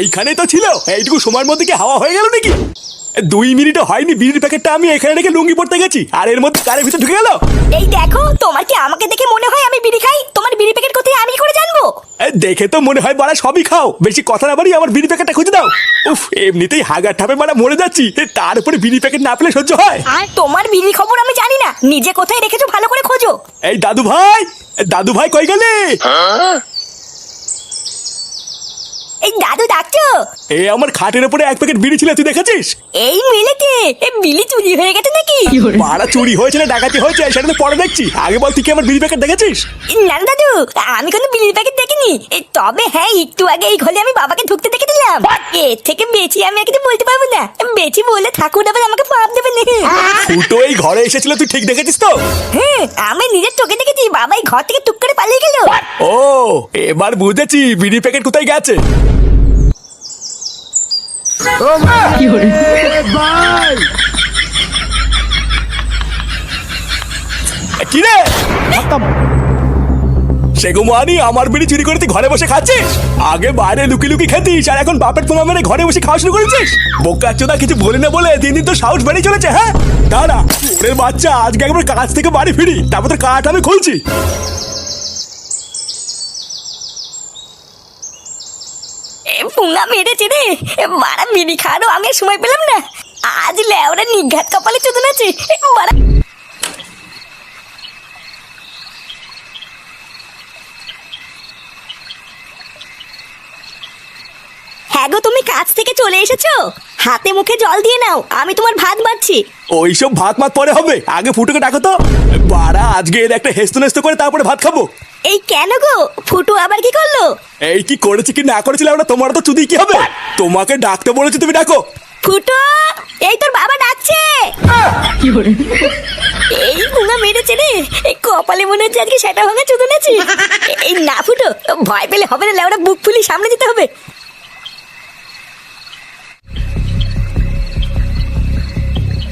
এইখানে তো ছিল। এইটুকু সময়ের মধ্যে কি হাওয়া হয়ে গেল নাকি? দুই মিনিটও হয়নি বিড়ির প্যাকেটটা আমি এখানে রেখে লুঙ্গি পড়তে গেছি। আর এর মধ্যে কারের ভিতরে ঢুকে গেল? এই দেখো তোমার কি আমাকে দেখে মনে হয় আমি বিড়ি খাই? তোমার বিড়ি প্যাকেট কোথায়? আমি করে জানব? দেখে তো মনে হয় বাড়া সবই খাও। বেশি কথা না বাড়ি আমার বিড়ি প্যাকেটটা খুঁজে দাও। উফ এমনিতেই হাগার ঠাপে মারা মরে যাচ্ছি। তারপরে বিড়ি প্যাকেট না পেলে সহ্য হয়। আর তোমার বিড়ির খবর আমি জানি না। নিজে কোথায় রেখেছো ভালো করে খোঁজো। এই দাদু ভাই দাদু ভাই কই গেলে? এই দাদু ডাকছো? এ আমার খাটের উপরে এক প্যাকেট বিড়ি ছিল তুই দেখেছিস? এই মেলেতে এ বিলি চুরি হয়ে গেছে নাকি? মারা চুরি হয়েছে না ডাকাতি হয়েছে সেটা তো পরে দেখছি। আগে বল তুই কি আমার বিড়ি প্যাকেট দেখেছিস? না না দাদু আমি কোনো বিলির প্যাকেট দেখিনি। তবে হ্যাঁ একটু আগে এই ঘরে আমি বাবাকে ঢুকতে দেখে দিলাম। এর থেকে বেশি আমি আর কিছু বলতে পারব না। বেশি বলে ঠাকুর আবার আমাকে পাপ দেবে না। ফুটো এই ঘরে এসেছিল তুই ঠিক দেখেছিস তো? হ্যাঁ আমি নিজের চোখে দেখেছি বাবা এই ঘর থেকে টুক করে পালিয়ে গেল। ও এবার বুঝেছি বিড়ি প্যাকেট কোথায় গেছে। কি রে সেগো আমার বিড়ি চুরি করে তুই ঘরে বসে খাচ্ছিস? আগে বাইরে লুকি লুকি খেতিস, আর এখন বাপের ফোন মেরে ঘরে বসে খাওয়া শুরু করেছিস? বোকা চোদা কিছু বলি না বলে দিন দিন তো সাহস বেড়ে চলেছে হ্যাঁ? দাঁড়া ওরের বাচ্চা আজকে একবার কাজ থেকে বাড়ি ফিরি, তারপর তোর কাঠ আমি খুলছি। এ পুঙ্গা মেরেছে রে। মারা বিড়ি খাওয়ারও আমি সময় পেলাম না। আজ লেওরা নিঘাত কপালে চোদন আছে। মারা হ্যাঁ গো, তুমি কাজ থেকে চলে এসেছ? হাতে মুখে জল দিয়ে নাও আমি তোমার ভাত বাড়ছি। ওইসব ভাত মাত পরে হবে আগে ফুটোকে ডাকো তো। বাড়া আজকে এর একটা হেস্ত নেস্ত করে তারপরে ভাত খাব। এই কেন গো? ফুটু আবার কি করল? এই কি করেছি কি না করেছিল আমরা তোমার তো চুদি কি হবে? তোমাকে ডাকতে বলেছি তুমি ডাকো। ফুটো এই তোর বাবা ডাকছে। এই গুঙা মেরেছে রে। এই কপালে মনে হচ্ছে আজকে সেটা ভাঙা চোদন আছে এই না ফুটো ভয় পেলে হবে না লেওরা বুক ফুলি সামনে যেতে হবে।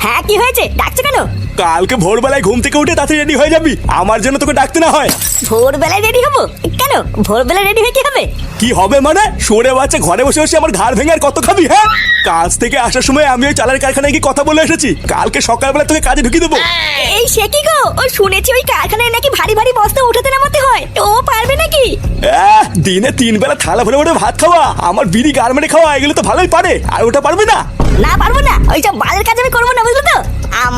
হ্যাঁ কি হয়েছে? ডাকছো কেন? কালকে ভোরবেলায় ঘুম থেকে উঠে তাড়াতাড়ি রেডি হয়ে যাবি। আমার জন্য তোকে ডাকতে না হয়। ভোরবেলায় রেডি হব? কেন? ভোরবেলায় রেডি হয়ে কি হবে? কি হবে মানে? সরে বাচ্চা ঘরে বসে বসে আমার ঘাড় ভেঙে আর কত খাবি হ্যাঁ? কাজ থেকে আসার সময় আমি ওই চালের কারখানায় গিয়ে কথা বলে এসেছি। কালকে সকালবেলা তোকে কাজে ঢুকিয়ে দেবো। এই সে কি গো? ও শুনেছি ওই কারখানায় নাকি ভারী ভারী বস্তা উঠাতে নামাতে হয়। ও পারবে নাকি? দিনে তিন বেলা থালা ভরে ভরে ভাত খাওয়া আমার বিড়ি গার্মেন্টে খাওয়া এগুলো তো ভালোই পারে। আর ওটা পারবে না? না পারব না। ওই সব বালের কাজ আমি করব না বুঝলো?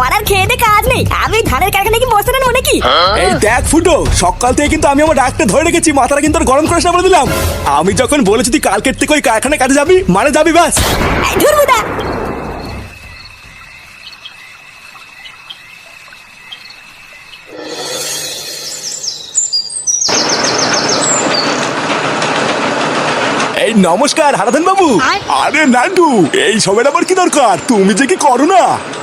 আমার আর খেয়ে কাজ নেই। আমি ধানের কারখানায় কি নেব নাকি? এই দেখ ফুটো সকাল থেকে কিন্তু আমি আমার ডাকটা ধরে রেখেছি মাথাটা কিন্তু গরম করে বলে দিলাম। আমি যখন বলেছি তুই কালকের থেকে ওই কারখানায় কাজে যাবি মানে যাবি ব্যাস। এই এই নমস্কার হারাধন বাবু আরে নান্টু এই সময় আমার কি দরকার? তুমি যে কি করো না?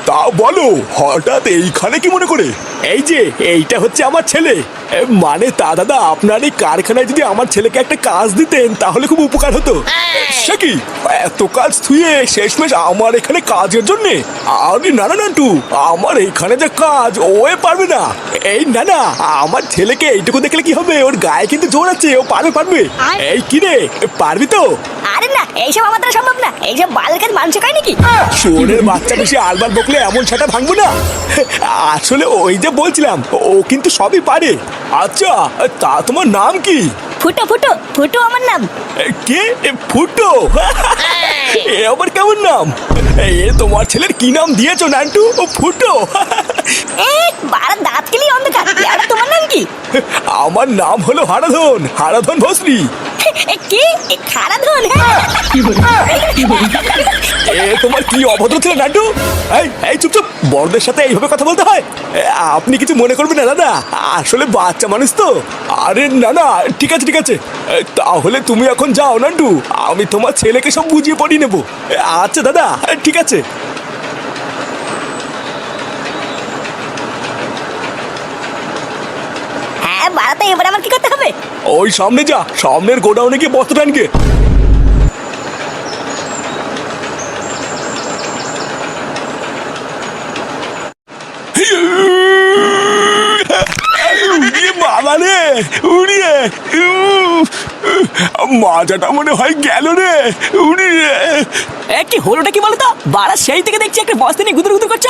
তা বলো হঠাৎ এইখানে কি মনে করে? এই যে এইটা হচ্ছে আমার ছেলে। মানে তা দাদা আপনার এই কারখানায় যদি আমার ছেলেকে একটা কাজ দিতেন তাহলে খুব উপকার হতো। সে কি? এত কাজ থুয়ে শেষমেশ আমার এখানে কাজের জন্য? আরে না না নান্টু আমার এখানে যে কাজ ও পারবে না। এই না না আমার ছেলেকে এইটুকু দেখলে কি হবে? ওর গায়ে কিন্তু জোর আছে ও পারবে পারবে। এই কি রে পারবি তো? আরে না এইসব আমার দ্বারা সম্ভব না। এইসব বালের কাজ মানুষ খায় নাকি? শোনের বাচ্চা বেশি আলবার বকলে এমন সেটা ভাঙবো না। আসলে ওই যে বলছিলাম ও কিন্তু সবই পারে। আচ্ছা তা তোমার নাম কি? ফুটো ফুটো ফুটো আমার নাম। এ, কে? এ, ফুটো? এ আবার কেমন নাম? এ তোমার ছেলের কি নাম দিয়েছ নান্টু? ও ফুটো। এ বাড়া দাঁত কেলি অন্ধকার। আর তোমার নাম কি? আমার নাম হলো হারাধন হারাধন ভস্রী। এ, কি? এ, খারা ধন এ তোমার কি অভদ্র ছিল এই এই বড়দের সাথে এইভাবে কথা বলতে হয়? এ, আপনি কিছু মনে করবেন না দাদা। আসলে বাচ্চা মানুষ তো। আরে না না ঠিক আছে ঠিক আছে। এ, তাহলে তুমি এখন যাও নান্টু আমি তোমার ছেলেকে সব বুঝিয়ে পড়িয়ে নেব। এ, আচ্ছা দাদা এ, ঠিক আছে। হ্যাঁ বাড়াতে এবার আমার কি করতে হবে? ওই সামনে যা সামনের গোডাউনে গিয়ে বস্তা টানকে। বাবা রে উড়িয়ে উহ, মাজাটা মনে হয় গেল রে উড়িয়ে এ কি হলোটা কি বলতো? বাড়া সেই থেকে দেখছি একটা বস্তা নিয়ে গুদুর গুদুর করছ।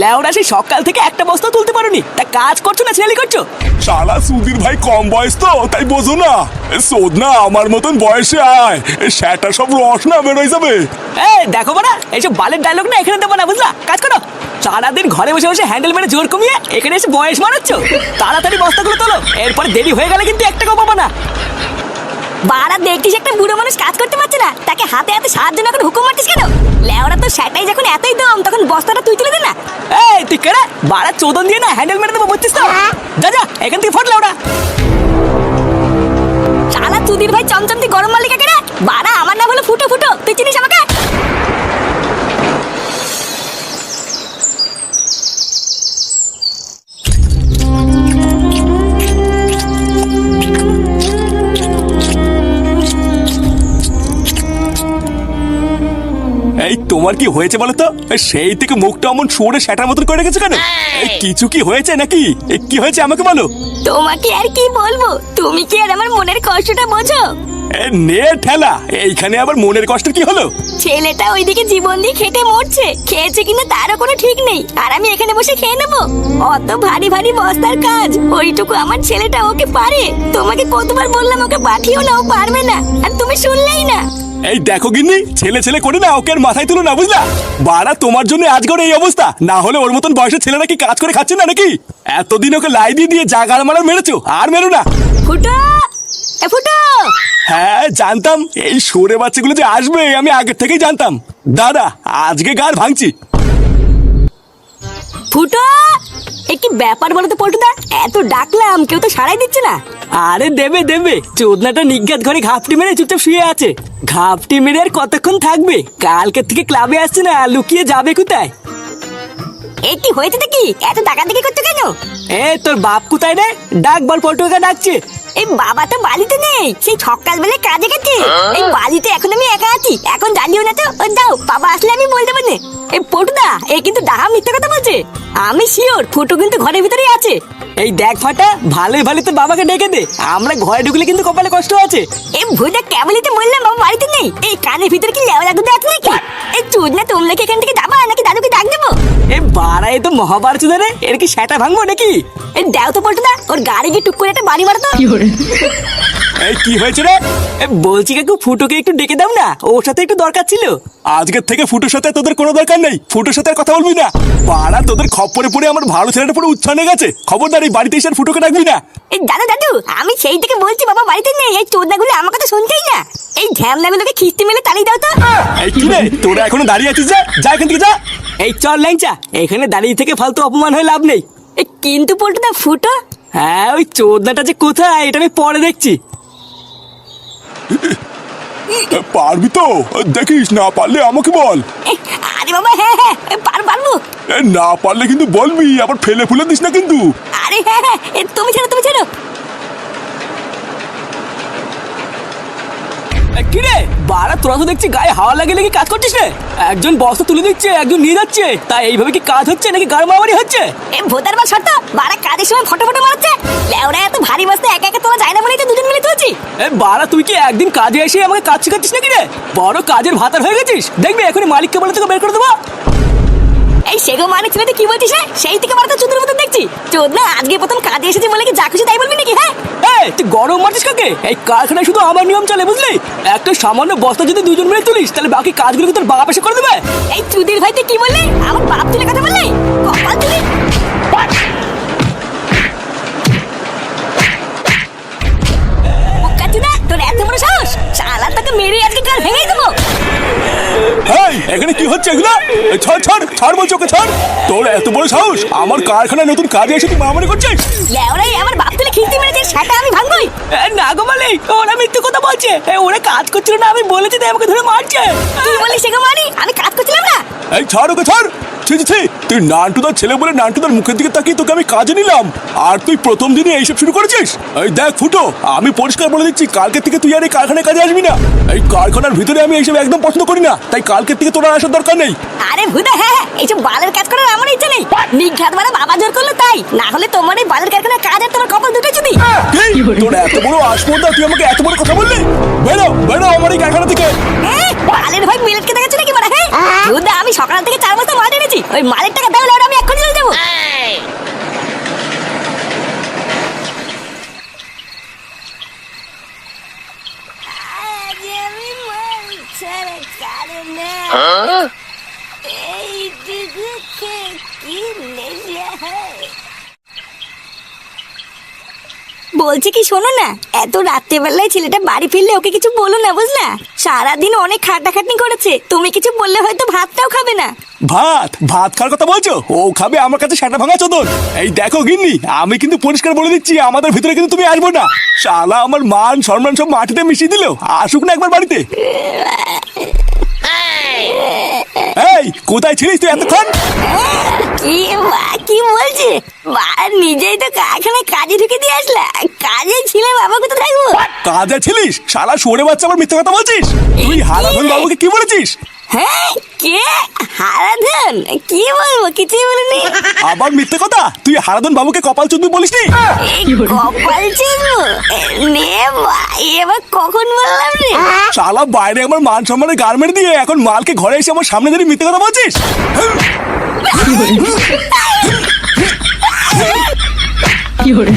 লেওরা সেই সকাল থেকে একটা বস্তা তুলতে পারোনি। তা কাজ করছ না ছেলে করছ? শালা সুধীর ভাই কম বয়স তো তাই বোঝো না। শোধ না আমার মতন বয়সে আয়। সেটা সব রস না বেরোয় যাবে। এ দেখো বাড়া এইসব বালের ডায়লগ না এখানে দেবো না বুঝলা? কাজ করো। সারাদিন ঘরে বসে বসে হ্যান্ডেল মেরে জোর কমিয়ে এখানে এসে বয়স মারাচ্ছ তাড়াতাড়ি বস্তাগুলো তোলো। এরপর দেরি হয়ে গেলে কিন্তু একটা পাবো না। বাড়া দেখছিস একটা বুড়ো মানুষ কাজ করতে পারছে না? তাকে হাতে হাতে সাহায্য না করে হুকুম মারছিস কেন? লেওরা তো সেটাই যখন এতই দম তখন বস্তাটা তুই তুলে দে না। এই তুই কেড়ে বাড়া চোদন দিয়ে না হ্যান্ডেল মেরে দেবো বুঝছিস তো? যা যা এখান থেকে ফটলে লেওরা। শালা চুদির ভাই চমচম দিয়ে গরম মালিকা বাড়া তোমার কি হয়েছে বলো তো? সেই থেকে মুখটা অমন সরে সেটার মতন করে রেখেছে কেন? কিছু কি হয়েছে নাকি? কি হয়েছে আমাকে বলো। তোমাকে আর কি বলব? তুমি কি আর আমার মনের কষ্টটা বোঝো? নে ঠেলা এইখানে আবার মনের কষ্ট কি হলো? ছেলেটা ওইদিকে জীবন দিয়ে খেটে মরছে। খেয়েছে কিনা তারও কোনো ঠিক নেই। আর আমি এখানে বসে খেয়ে নেব? অত ভারী ভারী বস্তার কাজ। ওইটুকু আমার ছেলেটা ওকে পারে। তোমাকে কতবার বললাম ওকে পাঠিও না ও পারবে না। আর তুমি শুনলেই না। এই দেখো গিন্নি ছেলে ছেলে করে না ওকে আর মাথায় তুলো না বুঝলা? বাড়া তোমার জন্য আজ করে এই অবস্থা। না হলে ওর মতন বয়সের ছেলেরা কি কাজ করে খাচ্ছে না নাকি? এতদিন ওকে লাই দিয়ে দিয়ে জাগার মারা মেরেছো আর মেরো না। ফুটো! এ ফুটো! হ্যাঁ জানতাম। এই সরে বাচ্চাগুলো যে আসবে আমি আগের থেকেই জানতাম। দাদা আজকে গার ভাঙছি। ফুটো! ব্যাপার বলো তো পল্টুদা? এত ডাকলাম কেউ তো সারাই দিচ্ছে না। আরে দেবে দেবে। চোদনাটা নিজ্ঞাত ঘরে ঘাপটি মেরে চুপচাপ শুয়ে আছে। ঘাপটি মেরে আর কতক্ষণ থাকবে? কালকে থেকে ক্লাবে আসছে না লুকিয়ে যাবে কোথায়? এ কি হয়েছে কি এত টাকা দিকে করছ কেন? এ তোর বাপ কোথায় রে? ডাক বল পল্টুকে ডাকছে। এই বাবা তো বাড়িতে নেই। সেই সকাল বেলা কাজে গেছে। এই বাড়িতে এখন আমি একা আছি। এখন জানিও না তো। দাও বাবা আসলে আমি বলতে পারি এই পটুদা এ কিন্তু ডাহা মিথ্যা কথা বলছে। আমি শিওর ফুটু কিন্তু ঘরের ভিতরেই আছে। এই দেখ ফাটা ভালোই ভালো তোর বাবাকে ডেকে দে। আমরা ঘরে ঢুকলে কিন্তু কপালে কষ্ট আছে। এই ভুজা কেবলিতে বললাম বাবা বাড়িতে নেই। এই কানের ভিতরে কি লেওয়া দাদু আছে নাকি? এই চুদ না তোমরা কি এখান থেকে যাবা নাকি এ বাড়াই তো মহাভারত রে। এর কি সেটা ভাঙবো নাকি? এই দাও তো পটুদা ওর গাড়ি গিয়ে টুক করে একটা বাড়ি মারতো এই কি হয়েছে রে? বলছি কাকু ফুটোকে একটু ডেকে দাও না। ওর সাথে একটু দরকার ছিল। আজকের থেকে ফুটোর সাথে তোদের কোনো দরকার নেই। ফুটোর সাথে আর কথা বলবি না। পাড়া তোদের খপ্পরে পড়ে আমার ভালো ছেলেটা পুরো উচ্ছানে গেছে। খবরদার এই বাড়িতে এসে আর ফুটোকে রাখবি না। এই দাদা দাদু আমি সেই থেকে বলছি বাবা বাড়িতে নেই। এই চোদনাগুলো আমার কথা শুনছেই না। এই খিস্তি মেলে তাড়িয়ে দাও তো। এই কি রে? তোরা এখনও দাঁড়িয়ে আছিস যা? যা এখান থেকে যা। এই চল ল্যাংচা। এখানে দাঁড়িয়ে থেকে ফালতু অপমান হয়ে লাভ নেই। এ, কিন্তু পল্টুদা ফুটো। হ্যাঁ ওই চোদনাটা যে কোথায় এটা আমি পরে দেখছি। পারবি তো? দেখিস না পারলে আমাকে বল। আরে বাবা হ্যাঁ হ্যাঁ পার পারব। না পারলে কিন্তু বলবি আবার ফেলে ফুলে দিস না কিন্তু। আরে হ্যাঁ হ্যাঁ তুমি ছেড়ো তুমি ছেড়ো। এ, কি রে বাড়া তোরা তো দেখছি গায়ে হাওয়া লাগে লেগে কাজ করছিস রে। একজন বস্তা তুলে দিচ্ছে একজন নিয়ে যাচ্ছে। তাই এইভাবে কি কাজ হচ্ছে নাকি গাড় মারামারি হচ্ছে? এ ভোটার বা শর্ত বারা কাজের সময় ফটো ফটো মারছে লেওরা এত ভারী বস্তা একা একা তোলা বাড়া তুই কি একদিন কাজে এসে আমাকে কাজ শেখাচ্ছিস নাকি রে? বড় কাজের ভাতার হয়ে গেছিস। দেখবি এখনই মালিককে বলে তোকে বের করে দেবো। এই সেগো মানে ছেলেটা কি বলছিস হ্যাঁ? সেই থেকে মারা তো চোদ্দের মতন দেখছি। চোদ না আজকে প্রথম কাজে এসেছে বলে কি যা খুশি তাই বলবি নাকি হ্যাঁ? এই তুই গরম মারছিস কাকে? এই কারখানায় শুধু আমার নিয়ম চলে বুঝলি? একটা সামান্য বস্তা যদি দুজন মিলে তুলিস তাহলে বাকি কাজগুলো তোর বাবা এসে করে দেবে। এই চুদির ভাই তুই কি বললি? আমার বাপ তুলে কথা বললি? কপাল তুলি শালা মেরে আজকে কাল ভেঙে দেবো। এই এখানে কি হচ্ছে এগুলো? ছাড় ছাড় ছাড় বলছি ওকে ছাড়। তোর এত বড় সাহস? আমার কারখানায় নতুন কাজে এসে তুই মারামারি করছিস? লেওরাই আমার বাপ তুলে খিস্তি মেরেছে সেটা আমি ভাঙবই। এ, না গো মালিক ওরা মিথ্যে কথা বলছে। এ, ওরা কাজ করছিল না আমি বলেছি তাই আমাকে ধরে মারছে। তুই বললি সেগো মানি আমি কাজ করছিলাম না। এই ছাড় ওকে ছাড়। ছি ছি, ছি। তুই নান্টুদার ছেলে বলে নান্টুদার মুখের দিকে তাকিয়ে তোকে আমি কাজে নিলাম। আর তুই প্রথম দিনে এইসব শুরু করেছিস? এই দেখ ফুটো আমি পরিষ্কার বলে দিচ্ছি কালকে থেকে তুই আর এই কারখানায় কাজে আসবি না। এই কারখানার ভিতরে আমি এইসব একদম পছন্দ করি না তাই কালকের থেকে তোর আসার দরকার নেই। আরে ভুদা হ্যাঁ হ্যাঁ এইসব বালের কাজ করার আমার ইচ্ছা নেই। নিঘাত মানে বাবা জোর করল তাই। না হলে তোমার এই বালের কারখানার কাজ আর তোমার কপাল দুটো যদি তোর এত বড় আসপর্দা তুই আমাকে এত বড় কথা বললি? বেরো বেরো আমার এই কারখানা থেকে। এ, মালের ভাই মিলেটকে দেখাচ্ছে নাকি মারা? হ্যাঁ দুদা আমি সকাল থেকে চার এনেছি ওই মালের টাকা দাও না আমি এক্ষুনি চলে যাব। আজ আমি মাল ছাড়া কারও না এইটুকু খেয়ে কি নেশা হয় বলছি কি শোনো না। এত রাত্রেবেলায় ছেলেটা বাড়ি ফিরলে ওকে কিছু বলো না বুঝলা? সারাদিন অনেক খাটাখাটনি করেছে। তুমি কিছু বললে হয়তো ভাতটাও খাবে না। ভাত? ভাত খাওয়ার কথা বলছো? ও খাবে আমার কাছে সেটা ভাঙা চোদন। এই দেখো গিন্নি আমি কিন্তু পরিষ্কার বলে দিচ্ছি আমাদের ভিতরে কিন্তু তুমি আসব না। শালা আমার মান সম্মান সব মাটিতে মিশিয়ে দিল। আসুক না একবার বাড়িতে। এই! কোথায় ছিলিস তুই এতক্ষণ? মা নিজেই তো কারখানায় কাজে ঢুকে দিয়ে আসলা? কাজে ছিলে বাবা কোথায় থাকব? কাজে ছিলিস? শালা সরে বাচ্চা আমার মিথ্যে কথা বলছিস? তুই হারাধন বাবুকে কি বলেছিস? হ্যাঁ কে? হারাধন? কি বলব? কিছুই বলিনি। আবার মিথ্যে কথা? তুই হারাধন বাবুকে কপাল চুদবি বলিস নি কপাল চিনবো নে এবার কখন বললাম রে? শালা বাইরে আমার মান সম্মানের গার্মেন্ট দিয়ে এখন মালকে ঘরে এসে আমার সামনে দাঁড়িয়ে মিথ্যে কথা বলছিস? 有人。